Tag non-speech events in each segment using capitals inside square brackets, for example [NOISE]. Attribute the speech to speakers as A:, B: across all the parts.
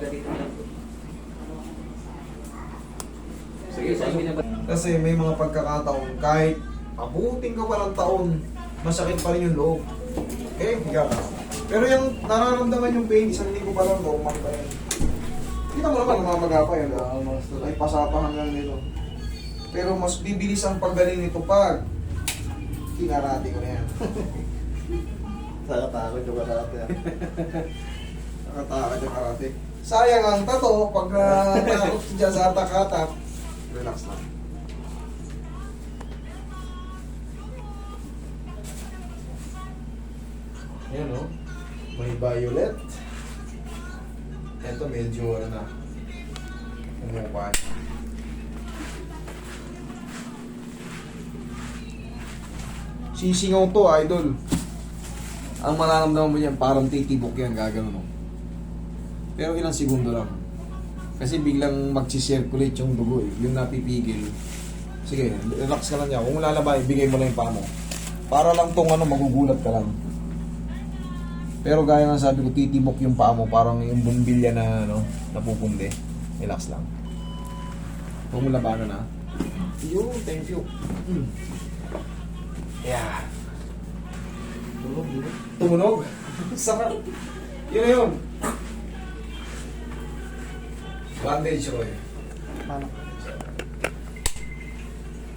A: lang po. Sige, sa inyo na ba?
B: Kasi may mga pagkakataon, kahit abuting ka pa ng taon, masakit pa rin yung loob. Eh, higa ka. Pero yung nararamdaman yung pain, isang linggo pa lang, normal pa yan. Kita mo naman, namamaga pa yan. ah, Ay, pasapahan lang nito. Pero mas bibilis ang paggaling nito pag kinarati ko na yan. [LAUGHS]
C: Nakatakot yung karate. [LAUGHS]
B: Nakatakot yung karate. Sayang ang tato, pag uh, takot dyan sa atak-atak, relax lang. Yan o. May violet. Ito medyo ano na. Umupa. Sisingaw to, idol. Ang mararamdaman mo niyan, parang titibok yan, gagano mo. Pero ilang segundo lang. Kasi biglang mag-circulate yung dugo eh. Yung napipigil. Sige, relax ka lang niya. Kung lalabay, bigay mo lang yung paa mo. Para lang tong ano, magugulat ka lang. Pero gaya nga sabi ko, titibok yung paa mo. Parang yung bumbilya na ano, napupundi. Relax lang. Huwag mo labanan ha. Yo, thank you. Mm. Yeah.
C: Di ba?
B: Tumunog. [LAUGHS] Sarap. Yun na yun. Bandage, Roy.
C: Paano?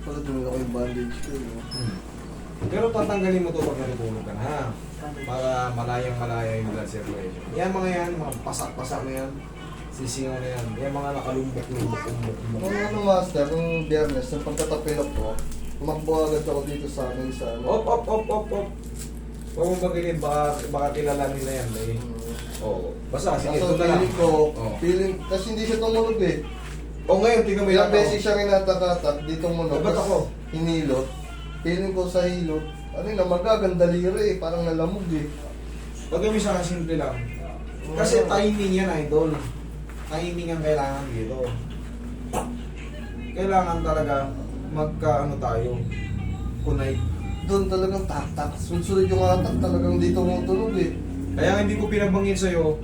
C: Pala tumulong ako yung bandage ko. no?
B: Pero tatanggalin mo to pag natutulog ka na. ha? Para malayang malaya yung blood circulation. Yan mga yan, mga pasak-pasak na yan. Sisingaw na yan. Yan mga nakalumbok-lumbok, umbok,
C: Nung
B: umbok.
C: ano master, nung biyernes, nung pagkatapilok ko, tumakbo agad ako dito sa amin sa ano.
B: Op, op, op, op, op. Huwag mong magiging, baka, baka kilala nila yan. Eh.
C: Mm.
B: Oo. Basta, sige,
C: Kaso
B: ito na lang.
C: feeling ko,
B: Oo.
C: feeling, kasi hindi siya tumunog eh.
B: O ngayon, tingnan mo yan.
C: Ilang beses siya kinatakatak, di tumunog.
B: Ba't
C: Tas
B: ako?
C: Hinilot. Feeling ko sa hilot, ano yung namagagan, daliri eh, parang nalamog eh.
B: Pag mo siya simple lang. Kasi timing yan, idol. Timing ang kailangan dito. Kailangan talaga magka ano tayo. Kunay.
C: Doon talagang tatak. Sunod yung atak talagang di tumutunog eh.
B: Kaya nga hindi ko pinabanggit sa'yo,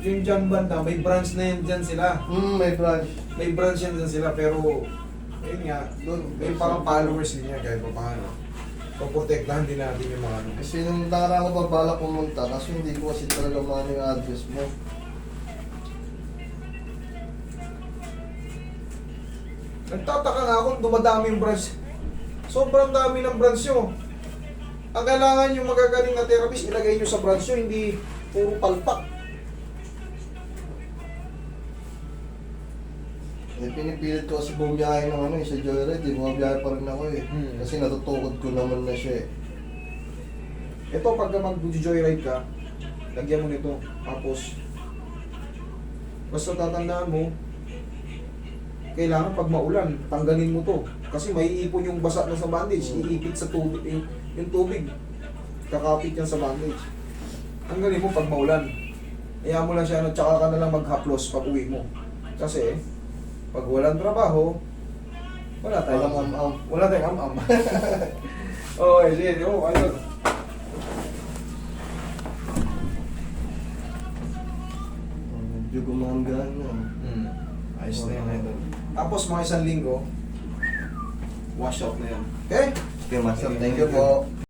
B: yung dyan banda, may branch na yan dyan sila.
C: Hmm, may branch.
B: May branch yan dyan sila, pero, yun nga,
C: Doon.
B: may parang followers din yan kahit pa paano. Poprotektahan din natin yung mga ano.
C: Kasi nung nakaraan ko pagbalak pumunta, kaso hindi ko kasi talaga maano yung address mo.
B: Nagtataka nga ako, dumadami yung branch. Sobrang dami ng branch nyo. Ang kailangan yung magagaling na therapist, ilagay nyo sa branch nyo, hindi puro palpak.
C: Eh, pinipilit ko kasi bumiyahe ng ano eh, sa Joyride eh. Bumabiyahe pa rin ako eh.
B: Hmm.
C: Kasi natutukod ko naman na siya eh.
B: Ito, pagka mag-joyride ka, lagyan mo nito. Tapos, basta tatandaan mo, kailangan pag maulan, tanggalin mo to. Kasi maiipon yung basa na sa bandage, iipit sa tubig, yung, yung tubig. Kakapit yan sa bandage. Tanggalin mo pag maulan. Kaya mo lang siya, ano, tsaka ka na lang maghaplos pag uwi mo. Kasi, pag walang trabaho, wala tayong
C: Walang am-am.
B: Wala tayong am-am. Oo, oh, sige, oh, ayun.
C: Medyo gumanggaan na.
B: Hmm. Ayos na yan, idol. Tapos mga isang linggo, wash out na yan. Okay?
C: Okay, Master. Thank you po.